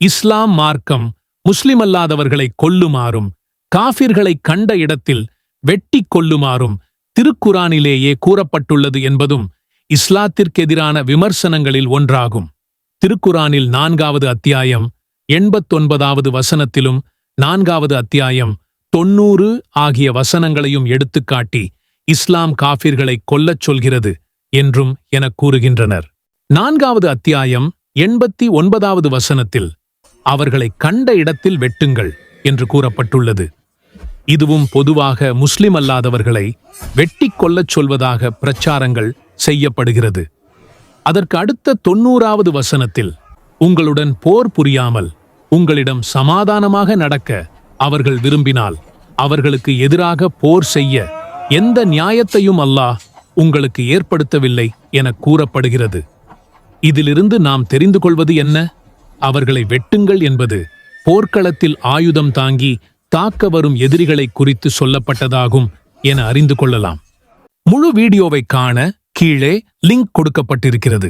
இஸ்லாம் மார்க்கம் முஸ்லிம் அல்லாதவர்களை கொல்லுமாறும் காஃபிர்களை கண்ட இடத்தில் வெட்டி கொல்லுமாறும் திருக்குரானிலேயே கூறப்பட்டுள்ளது என்பதும் இஸ்லாத்திற்கெதிரான விமர்சனங்களில் ஒன்றாகும். திருக்குரானில் நான்காவது அத்தியாயம் எண்பத்தொன்பதாவது வசனத்திலும் நான்காவது அத்தியாயம் தொன்னூறு ஆகிய வசனங்களையும் எடுத்துக்காட்டி இஸ்லாம் காஃபிர்களை கொல்லச் சொல்கிறது என்றும் எனக் கூறுகின்றனர். நான்காவது அத்தியாயம் எண்பத்தி ஒன்பதாவது வசனத்தில் அவர்களை கண்ட இடத்தில் வெட்டுங்கள் என்று கூறப்பட்டுள்ளது. இதுவும் பொதுவாக முஸ்லிம் அல்லாதவர்களை வெட்டி கொல்லச் சொல்வதாக பிரச்சாரங்கள் செய்யப்படுகிறது. அதற்கு அடுத்த தொன்னூறாவது வசனத்தில் உங்களுடன் போர் புரியாமல் உங்களிடம் சமாதானமாக நடக்க அவர்கள் விரும்பினால் அவர்களுக்கு எதிராக போர் செய்ய எந்த நியாயத்தையும் அல்லாஹ் உங்களுக்கு ஏற்படுத்தவில்லை என கூறப்படுகிறது. இதிலிருந்து நாம் தெரிந்து கொள்வது என்ன? அவர்களை வெட்டுங்கள் என்பது போர்க்களத்தில் ஆயுதம் தாங்கி தாக்க வரும் எதிரிகளை குறித்து சொல்லப்பட்டதாகும் என அறிந்து கொள்ளலாம். முழு வீடியோவை காண கீழே லிங்க் கொடுக்கப்பட்டிருக்கிறது.